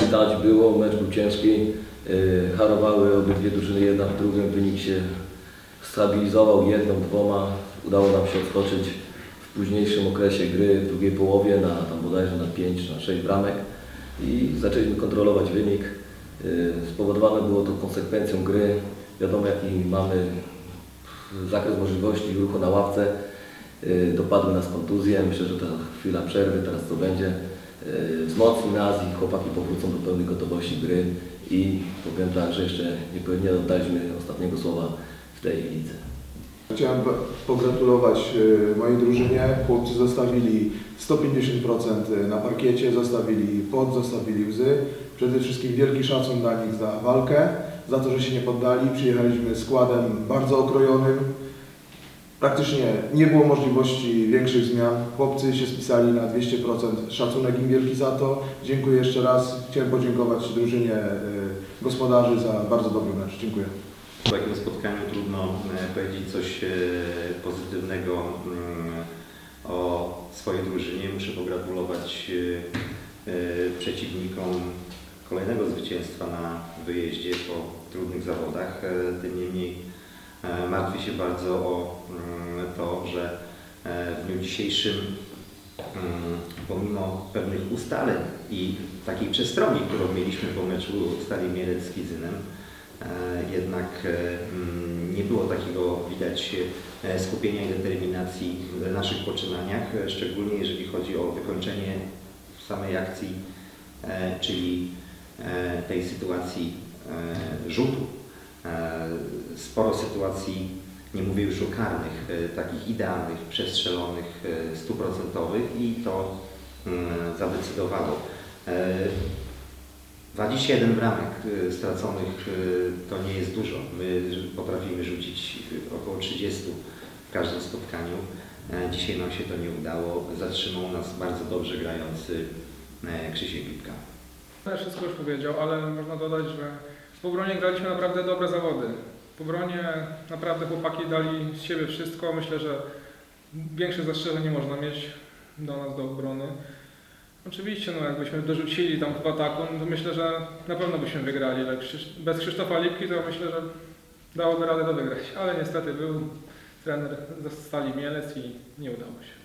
Widać było, mecz był ciężki. Yy, Harowały obydwie drużyny jedna w drugim. Wynik się stabilizował jedną, dwoma. Udało nam się odskoczyć w późniejszym okresie gry, w drugiej połowie na tam bodajże na 5, na 6 bramek i zaczęliśmy kontrolować wynik. Yy, Spowodowane było to konsekwencją gry. Wiadomo jaki mamy zakres możliwości ruchu na ławce. Yy, Dopadły nas kontuzje. Myślę, że ta chwila przerwy, teraz co będzie, yy, wzmocni nas i chłopaki powrócą do pełnej gotowości gry. I powiem tak, że jeszcze nie, nie oddaliśmy ostatniego słowa w tej lidze. Chciałem pogratulować e, mojej drużynie. Chłopcy zostawili 150% na parkiecie, zostawili pot, zostawili łzy. Przede wszystkim wielki szacun dla nich za walkę, za to, że się nie poddali. Przyjechaliśmy składem bardzo okrojonym. Praktycznie nie było możliwości większych zmian. Chłopcy się spisali na 200%. Szacunek im wielki za to. Dziękuję jeszcze raz. Chciałem podziękować drużynie e, gospodarzy za bardzo dobry mecz. Dziękuję. W takim spotkaniu trudno e, powiedzieć coś e, pozytywnego mm, o swojej drużynie. Muszę pogratulować przeciwnikom kolejnego zwycięstwa na wyjeździe po trudnych zawodach. E, Tym niemniej e, martwię się bardzo o mm, to, że e, w dniu dzisiejszym mm, pomimo pewnych ustaleń i takiej przestrogi, którą mieliśmy po meczu Stali Mielec z Kidzynem, E, jednak mm, nie było takiego widać skupienia i determinacji w naszych poczynaniach, szczególnie jeżeli chodzi o wykończenie samej akcji, czyli tej sytuacji e, rzutu. E, Sporo sytuacji, nie mówię już o karnych, e, takich idealnych, przestrzelonych, e, stuprocentowych i to zadecydowało. E, 21 bramek straconych to nie jest dużo. My potrafimy rzucić około 30 w każdym spotkaniu. E, Dzisiaj nam się to nie udało. Zatrzymał nas bardzo dobrze grający e, Krzysiek Lipka. Ja wszystko już powiedział, ale można dodać, że w obronie graliśmy naprawdę dobre zawody. W obronie naprawdę chłopaki dali z siebie wszystko. Myślę, że większych zastrzeżeń nie można mieć do nas, do obrony. Oczywiście, no jakbyśmy dorzucili tam w ataku, to myślę, że na pewno byśmy wygrali. Ale bez Krzysztofa Lipki to myślę, że dałoby radę to wygrać. Ale niestety był trener ze Stali Mielec i nie udało się.